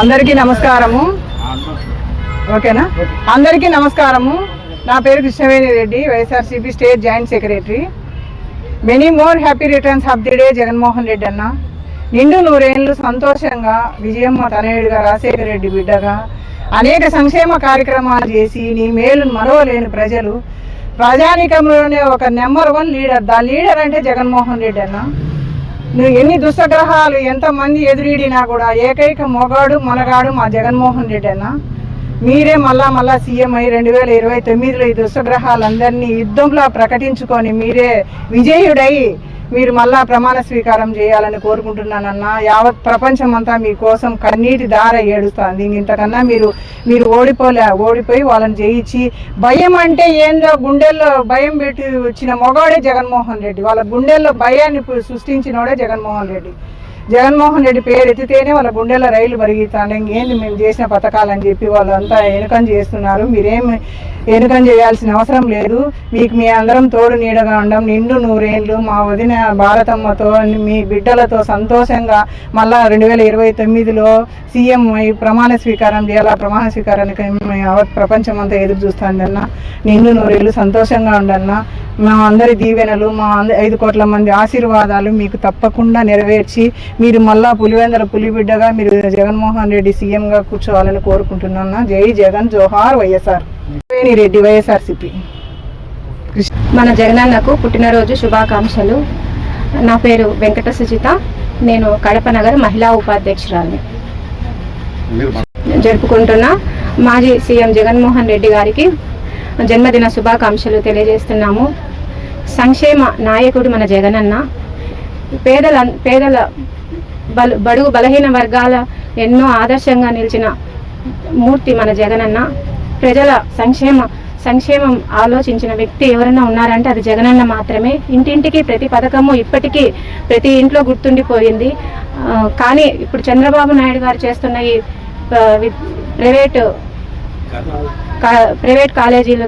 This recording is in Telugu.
అందరికీ నమస్కారము. ఓకేనా? అందరికీ నమస్కారము. నా పేరు Krishnaveni Reddy YSRCP state joint secretary. Many more happy returns of the day Jaganmohan Reddy అన్న. నిండు నూరేళ్ళు సంతోషంగా విజయమ్మ తనయుడిగా రాజశేఖర రెడ్డి బిడ్డగా అనేక సంక్షేమ కార్యక్రమాలు చేసి నీ మేలు మరవలేని ప్రజలు. ప్రజానీకంలోనే ఒక number one leader. The leader అంటే జగన్మోహన్ రెడ్డి అన్న. నువ్వు ఎన్ని దుష్టగ్రహాలు ఎంతమంది ఎదురీడినా కూడా ఏకైక మొగాడు మనగాడు మా జగన్మోహన్ రెడ్డి అన్న మీరే మళ్ళా మళ్ళా సీఎం అయి రెండు వేల ఇరవై తొమ్మిదిలో ఈ దుష్టగ్రహాలందరినీ యుద్ధంలో ప్రకటించుకొని మీరే విజయుడై మీరు మళ్ళా ప్రమాణ స్వీకారం చేయాలని కోరుకుంటున్నానన్న యావత్ ప్రపంచం అంతా మీకోసం కన్నీటి దార ఏడుస్తుంది. ఇంతకన్నా మీరు మీరు ఓడిపోలే ఓడిపోయి వాళ్ళని జయించి భయం అంటే ఏందో గుండెల్లో భయం పెట్టి వచ్చిన మొగాడే జగన్మోహన్ రెడ్డి. వాళ్ళ గుండెల్లో భయాన్ని సృష్టించినోడే జగన్మోహన్ రెడ్డి. జగన్మోహన్ రెడ్డి పేరు ఎత్తితేనే వాళ్ళ గుండెల రైలు పరిగెత్తాను ఏంది మేము చేసిన పథకాలని చెప్పి వాళ్ళంతా ఎనుకం చేస్తున్నారు. మీరేం ఎనుకం చేయాల్సిన అవసరం లేదు. మీకు మీ అందరం తోడు నీడగా ఉండం. నిండు నూరేళ్ళు మా వదిన భారతమ్మతో మీ బిడ్డలతో సంతోషంగా మళ్ళా రెండు వేల ఇరవై తొమ్మిదిలో సీఎం అయి ప్రమాణ స్వీకారం చేయాలి? ప్రమాణ స్వీకారానికి మేము ప్రపంచం అంతా ఎదురు చూస్తుందన్న. నిండు నూరేళ్ళు సంతోషంగా ఉండన్నా మా అందరి దీవెనలు మా అంద- ఐదు కోట్ల మంది ఆశీర్వాదాలు మీకు తప్పకుండా నెరవేర్చి మీరు మళ్ళా పులివెందల పులిబిడ్డగా మీరు జగన్మోహన్ రెడ్డి సీఎంగా కూర్చోవాలని కోరుకుంటున్నాను. జై జగన్ జోహార్ వైఎస్ఆర్. వేణి రెడ్డి వైఎస్ఆర్సిపి. మన జగనన్నకు పుట్టినరోజు శుభాకాంక్షలు. నా పేరు వెంకట సుజిత నేను కడప నగర మహిళా ఉపాధ్యక్షురాలిని. జరుపుకుంటున్న మాజీ సీఎం జగన్మోహన్ రెడ్డి గారికి జన్మదిన శుభాకాంక్షలు తెలియజేస్తున్నాము. సంక్షేమ నాయకుడు మన జగనన్న. పేదల పేదల బలు బడుగు బలహీన వర్గాల ఎన్నో ఆదర్శంగా నిలిచిన మూర్తి మన జగనన్న. ప్రజల సంక్షేమ సంక్షేమం ఆలోచించిన వ్యక్తి ఎవరైనా ఉన్నారంటే అది జగనన్న మాత్రమే. ఇంటింటికి ప్రతి పథకము ఇప్పటికీ ప్రతి ఇంట్లో గుర్తుండిపోయింది. కానీ ఇప్పుడు చంద్రబాబు నాయుడు గారు చేస్తున్న ఈ ప్రైవేటు ప్రైవేట్ కాలేజీలు